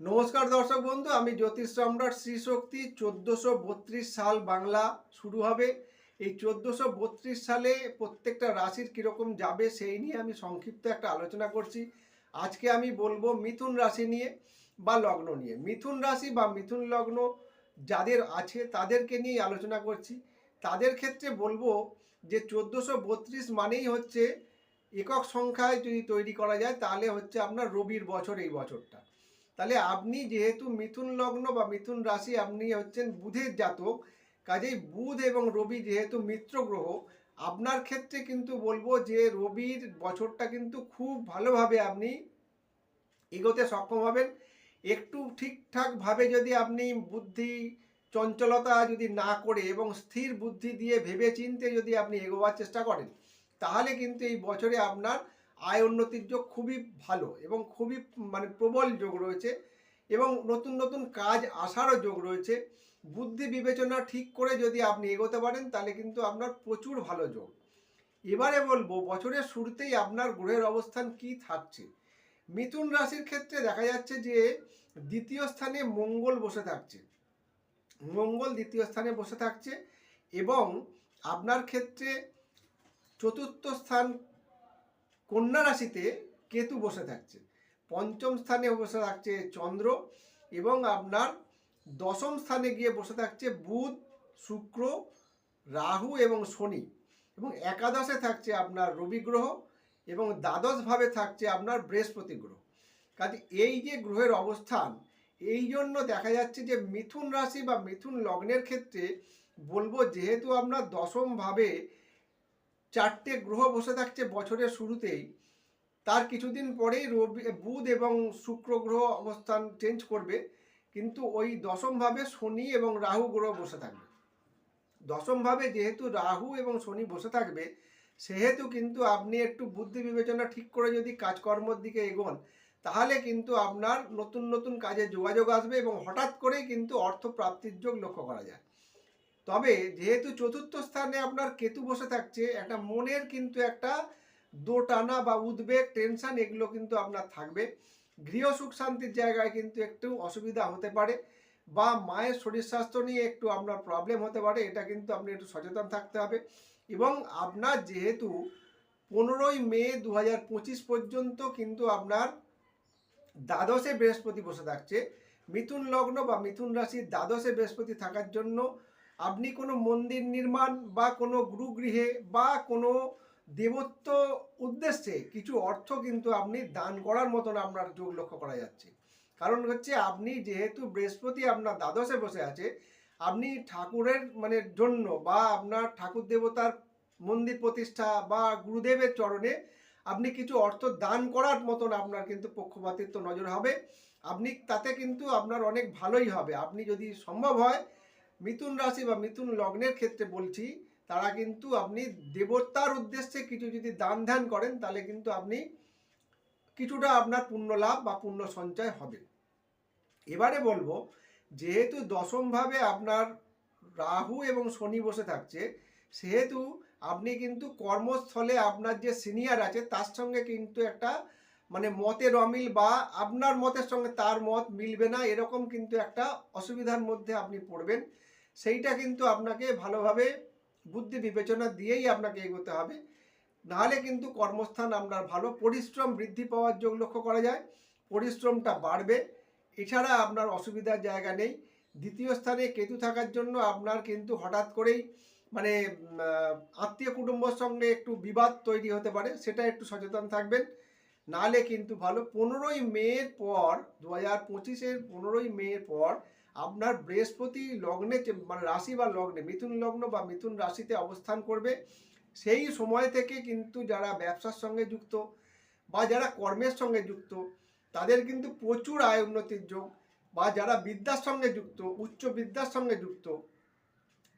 নমস্কার দর্শক বন্ধু, আমি জ্যোতিষ সম্রাট শ্রী শক্তি চোদ্দোশো বত্রিশ সাল বাংলা শুরু হবে। এই চোদ্দোশো বত্রিশ সালে প্রত্যেকটা রাশির কীরকম যাবে সেই নিয়ে আমি সংক্ষিপ্ত একটা আলোচনা করছি। আজকে আমি বলব মিথুন রাশি নিয়ে বা লগ্ন নিয়ে। মিথুন রাশি বা মিথুন লগ্ন যাদের আছে তাদেরকে নিয়ে আলোচনা করছি। তাদের ক্ষেত্রে বলব যে চোদ্দোশো বত্রিশ মানেই হচ্ছে একক সংখ্যায় যদি তৈরি করা যায়, তাহলে হচ্ছে আপনার রবির বছর এই বছরটা। তাহলে আপনি যেহেতু মিথুন লগ্ন বা মিথুন রাশি, আপনি হচ্ছেন বুধের জাতক, কাজেই বুধ এবং রবি যেহেতু মিত্র গ্রহ, আপনার ক্ষেত্রে কিন্তু বলব যে রবির বছরটা কিন্তু খুব ভালোভাবে আপনি এগোতে সক্ষম হবেন। একটু ঠিকঠাকভাবে যদি আপনি বুদ্ধি, চঞ্চলতা যদি না করে এবং স্থির বুদ্ধি দিয়ে ভেবে চিনতে যদি আপনি এগোবার চেষ্টা করেন, তাহলে কিন্তু এই বছরে আপনার আয় উন্নতির যোগ খুবই ভালো এবং খুবই মানে প্রবল যোগ রয়েছে এবং নতুন নতুন কাজ আসারও যোগ রয়েছে। বুদ্ধি বিবেচনা ঠিক করে যদি আপনি এগোতে পারেন, তাহলে কিন্তু আপনার প্রচুর ভালো যোগ। এবারে বলব, বছরের শুরুতেই আপনার গ্রহের অবস্থান কি থাকছে? মিথুন রাশির ক্ষেত্রে দেখা যাচ্ছে যে, দ্বিতীয় স্থানে মঙ্গল বসে থাকছে। মঙ্গল দ্বিতীয় স্থানে বসে থাকছে এবং আপনার ক্ষেত্রে চতুর্থ স্থান কন্যা রাশিতে কেতু বসে থাকছে। পঞ্চম স্থানে বসে থাকছে চন্দ্র এবং আপনার দশম স্থানে গিয়ে বসে থাকছে বুধ, শুক্র, রাহু এবং শনি এবং একাদশে থাকছে আপনার রবি গ্রহ এবং দ্বাদশভাবে থাকছে আপনার বৃহস্পতি গ্রহ। কাজে এই যে গ্রহের অবস্থান, এই জন্য দেখা যাচ্ছে যে মিথুন রাশি বা মিথুন লগ্নের ক্ষেত্রে বলব যেহেতু আপনার দশমভাবে চারটে গ্রহ বসে থাকছে বছরের শুরুতেই। তার কিছুদিন পরেই রবি, বুধ এবং শুক্র গ্রহ অবস্থান চেঞ্জ করবে। কিন্তু ওই দশমভাবে শনি এবং রাহু গ্রহ বসে থাকবে। দশমভাবে যেহেতু রাহু এবং শনি বসে থাকবে, সেহেতু কিন্তু আপনি একটু বুদ্ধি বিবেচনা ঠিক করে যদি কাজকর্মর দিকে এগোন, তাহলে কিন্তু আপনার নতুন নতুন কাজে যোগাযোগ আসবে এবং হঠাৎ করেই কিন্তু অর্থ প্রাপ্তির যোগ লক্ষ্য করা যায়। তবে যেহেতু চতুর্থ স্থানে আপনার কেতু বসে থাকছে, একটা মনের কিন্তু একটা দোটানা বা উদ্বেগ টেনশন এগুলো কিন্তু আপনার থাকবে। গৃহ সুখ শান্তির জায়গায় কিন্তু একটু অসুবিধা হতে পারে বা মায়ের শরীর স্বাস্থ্য নিয়ে একটু আপনার প্রবলেম হতে পারে, এটা কিন্তু আপনি একটু সচেতন থাকতে হবে। এবং আপনার যেহেতু পনেরোই মে দু হাজার পঁচিশ পর্যন্ত কিন্তু আপনার দ্বাদশে বৃহস্পতি বসে থাকছে। মিথুন লগ্ন বা মিথুন রাশির দ্বাদশে বৃহস্পতি থাকার জন্য আপনি কোনো মন্দির নির্মাণ বা কোনো গুরুগৃহে বা কোনো দেবত্ব উদ্দেশ্যে কিছু অর্থ কিন্তু আপনি দান করার মতন আপনার যোগ লক্ষ্য করা যাচ্ছে। কারণ হচ্ছে আপনি যেহেতু বৃহস্পতি আপনার দ্বাদশে বসে আছে, আপনি ঠাকুরের মানে জন্য বা আপনার ঠাকুর দেবতার মন্দির প্রতিষ্ঠা বা গুরুদেবের চরণে আপনি কিছু অর্থ দান করার মতন আপনার কিন্তু পক্ষপাতিত্ব নজর হবে। আপনি তাতে কিন্তু আপনার অনেক ভালোই হবে। আপনি যদি সম্ভব হয় মিথুন রাশি বা মিথুন লগ্নের ক্ষেত্রে বলছি, তারা কিন্তু আপনি দেবতার উদ্দেশ্যে কিছু যদি দান ধ্যান করেন, তাহলে কিন্তু আপনি কিছুটা আপনার পুণ্য লাভ বা পুণ্য সঞ্চয় হবে। এবারে বলব, যেহেতু দশমভাবে আপনার রাহু এবং শনি বসে থাকছে, সেহেতু আপনি কিন্তু কর্মস্থলে আপনার যে সিনিয়র আছে, তার সঙ্গে কিন্তু একটা মানে মতের অমিল বা আপনার মতের সঙ্গে তার মত মিলবে না, এরকম কিন্তু একটা অসুবিধার মধ্যে আপনি পড়বেন। সেইটা কিন্তু আপনাকে ভালোভাবে বুদ্ধি বিবেচনা দিয়েই আপনাকে এগোতে হবে। নাহলে কিন্তু কর্মস্থান আপনার ভালো, পরিশ্রম বৃদ্ধি পাওয়ার যোগ লক্ষ্য করা যায়, পরিশ্রমটা বাড়বে। এছাড়া আপনার অসুবিধার জায়গা নেই। দ্বিতীয় স্থানে কেতু থাকার জন্য আপনার কিন্তু হঠাৎ করেই মানে আত্মীয় কুটুম্বর সঙ্গে একটু বিবাদ তৈরি হতে পারে, সেটা একটু সচেতন থাকবেন। নাহলে কিন্তু ভালো, পনেরোই মের পর দু হাজার পঁচিশের পনেরোই মের পর আপনার বৃহস্পতি লগ্নে মানে রাশি বা লগ্নে, মিথুন লগ্ন বা মিথুন রাশিতে অবস্থান করবে, সেই সময় থেকে কিন্তু যারা ব্যবসার সঙ্গে যুক্ত বা যারা কর্মের সঙ্গে যুক্ত, তাদের কিন্তু প্রচুর আয় উন্নতির যোগ বা যারা বিদ্যার সঙ্গে যুক্ত, উচ্চ বিদ্যার সঙ্গে যুক্ত,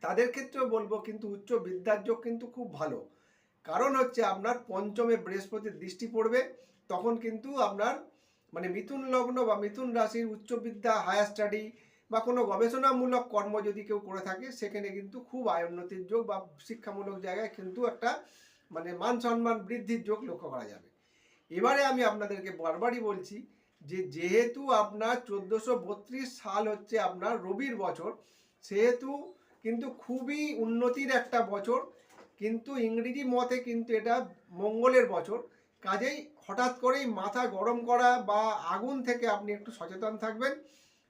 তাদের ক্ষেত্রেও বলব কিন্তু উচ্চ বিদ্যার যোগ কিন্তু খুব ভালো। কারণ হচ্ছে আপনার পঞ্চমে বৃহস্পতির দৃষ্টি পড়বে, তখন কিন্তু আপনার মানে মিথুন লগ্ন বা মিথুন রাশির উচ্চবিদ্যা হায়ার স্টাডি বা কোনো গবেষণামূলক কর্ম যদি কেউ করে থাকে, সেখানে কিন্তু খুব আয় উন্নতির যোগ বা শিক্ষামূলক জায়গায় কিন্তু একটা মানে মান সম্মান বৃদ্ধির যোগ লক্ষ্য করা যাবে। এবারে আমি আপনাদেরকে বারবারই বলছি যে যেহেতু আপনার চোদ্দোশো সাল হচ্ছে আপনার রবির বছর, সেহেতু কিন্তু খুবই উন্নতির একটা বছর। কিন্তু ইংরেজি মতে কিন্তু এটা মঙ্গলের বছর। কাজেই হঠাৎ করেই মাথা গরম করা বা আগুন থেকে আপনি একটু সচেতন থাকবেন,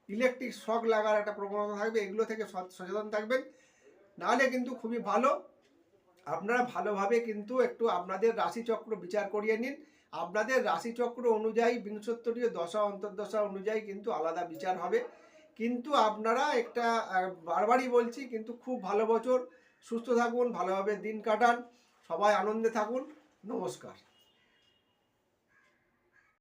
ইলেকট্রিক শক লাগার একটা প্রবণতা থাকবে, এগুলো থেকে সচ- সচেতন থাকবেন। নাহলে কিন্তু খুবই ভালো। আপনারা ভালোভাবে কিন্তু একটু আপনাদের রাশিচক্র বিচার করিয়ে নিন। আপনাদের রাশিচক্র অনুযায়ী বিংশত্তরীয় দশা, অন্তর্দশা অনুযায়ী কিন্তু আলাদা বিচার হবে। কিন্তু আপনারা একটা বারবারই বলছি, কিন্তু খুব ভালো বছর। সুস্থ থাকুন ভালোভাবে দিন কাটান সবাই আনন্দে থাকুন নমস্কার।